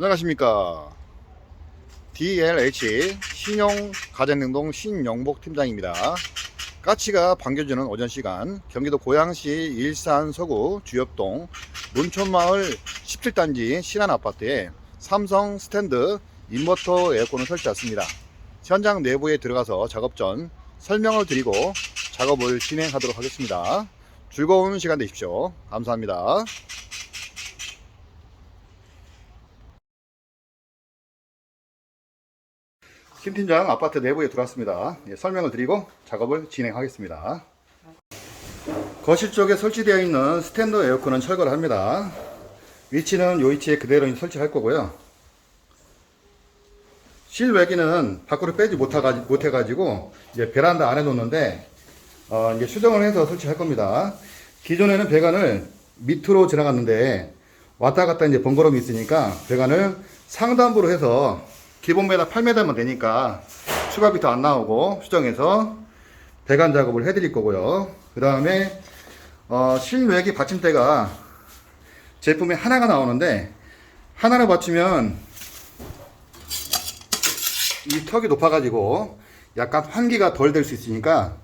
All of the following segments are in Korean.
안녕하십니까. DLH 신용 가전능동 신영복 팀장입니다. 까치가 반겨주는 오전 시간 경기도 고양시 일산 서구 주엽동 문촌마을 17단지 신한 아파트에 삼성 스탠드 인버터 에어컨을 설치했습니다. 현장 내부에 들어가서 작업 전 설명을 드리고 작업을 진행하도록 하겠습니다. 즐거운 시간 되십시오. 감사합니다 김 팀장 아파트 내부에 들어왔습니다. 예, 설명을 드리고 작업을 진행하겠습니다. 거실 쪽에 설치되어 있는 스탠드 에어컨은 철거를 합니다. 위치는 요 위치에 그대로 설치할 거고요. 실외기는 밖으로 빼지 못해가지- 못해가지고 이제 베란다 안에 놓는데 어, 이제 수정을 해서 설치할 겁니다. 기존에는 배관을 밑으로 지나갔는데 왔다 갔다 이제 번거로움이 있으니까 배관을 상단부로 해서 기본 메다 8m만 되니까 추가 비트 안 나오고 수정해서 배관 작업을 해드릴 거고요. 그 다음에 어, 실외기 받침대가 제품에 하나가 나오는데 하나를 받치면 이 턱이 높아가지고 약간 환기가 덜 될 수 있으니까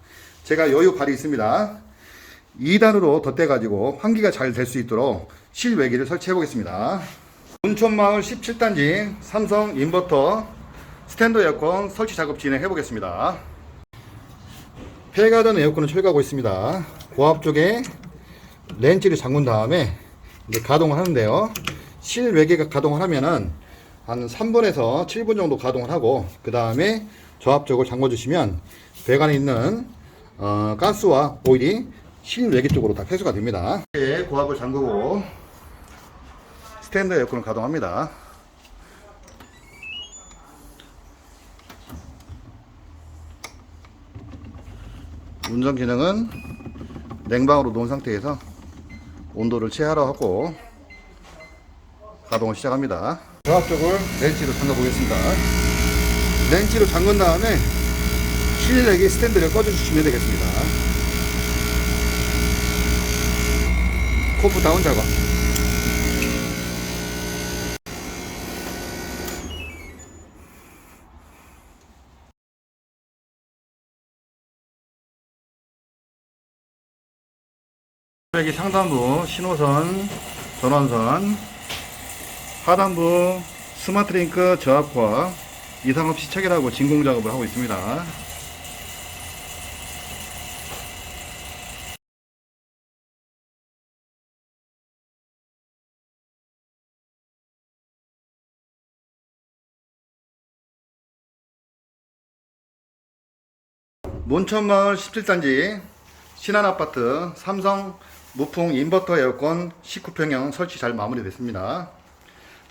제가 여유 발이 있습니다. 2단으로 덧대가지고 환기가 잘 될 수 있도록 실외기를 설치해 보겠습니다. 문촌마을 17단지 삼성 인버터 스탠드 에어컨 설치 작업 진행해 보겠습니다. 폐가전 에어컨을 철거하고 있습니다. 고압 쪽에 렌치를 잠근 다음에 이제 가동을 하는데요. 실외계가 가동을 하면은 한 3분에서 7분 정도 가동을 하고 그 다음에 저압 쪽을 잠궈 주시면 배관에 있는 어, 가스와 오일이 실외계 쪽으로 다 회수가 됩니다. 네, 고압을 잠그고 스탠드 에어컨을 가동합니다. 운전 기능은 냉방으로 놓은 상태에서 온도를 체하러 하고 가동을 시작합니다. 저압 쪽을 렌치로 잠가 보겠습니다. 렌치로 잠근 다음에 실내기 스탠드를 꺼져 주시면 되겠습니다. 코프 다운 작업. 여기 상단부 신호선 전원선 하단부 스마트링크 저압과 이상 없이 체결하고 진공 작업을 하고 있습니다. 문천마을 17단지 신한아파트 삼성 무풍 인버터 에어컨 19평형 설치 잘 마무리됐습니다.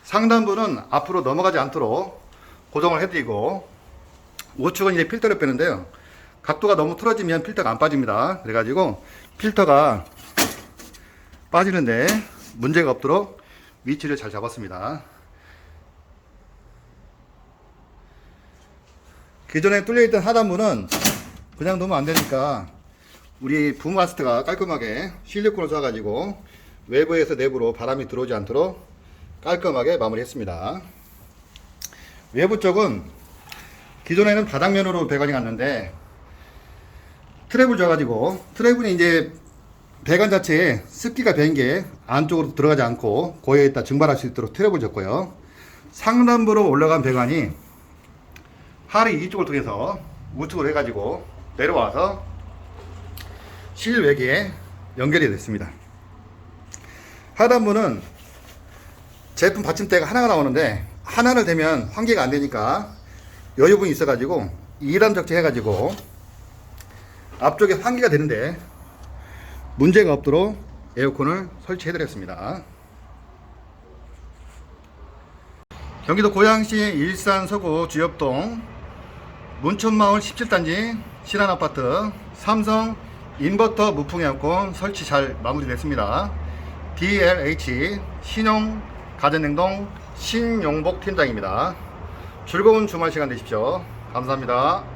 상단부는 앞으로 넘어가지 않도록 고정을 해드리고 우측은 이제 필터를 빼는데요. 각도가 너무 틀어지면 필터가 안 빠집니다. 그래가지고 필터가 빠지는데 문제가 없도록 위치를 잘 잡았습니다. 기존에 뚫려있던 하단부는 그냥 놓으면 안 되니까 우리 붐마스트가 깔끔하게 실리콘을 쏴가지고 외부에서 내부로 바람이 들어오지 않도록 깔끔하게 마무리했습니다. 외부 쪽은 기존에는 바닥면으로 배관이 갔는데 트랩을 줘가지고 트랩은 이제 배관 자체에 습기가 배인 게 안쪽으로 들어가지 않고 고여있다 증발할 수 있도록 트랩을 줬고요. 상단부로 올라간 배관이 할이 이쪽을 통해서 우측으로 해가지고 내려와서 실외기에 연결이 됐습니다. 하단부는 제품 받침대가 하나가 나오는데 하나를 대면 환기가 안 되니까 여유분이 있어가지고 2단 적재 해가지고 앞쪽에 환기가 되는데 문제가 없도록 에어컨을 설치해드렸습니다. 경기도 고양시 일산 서구 주엽동 문촌마을 17단지 신한아파트 삼성 인버터 무풍 에어컨 설치 잘 마무리됐습니다. DLH 신용 가전냉동 신용복 팀장입니다. 즐거운 주말 시간 되십시오. 감사합니다.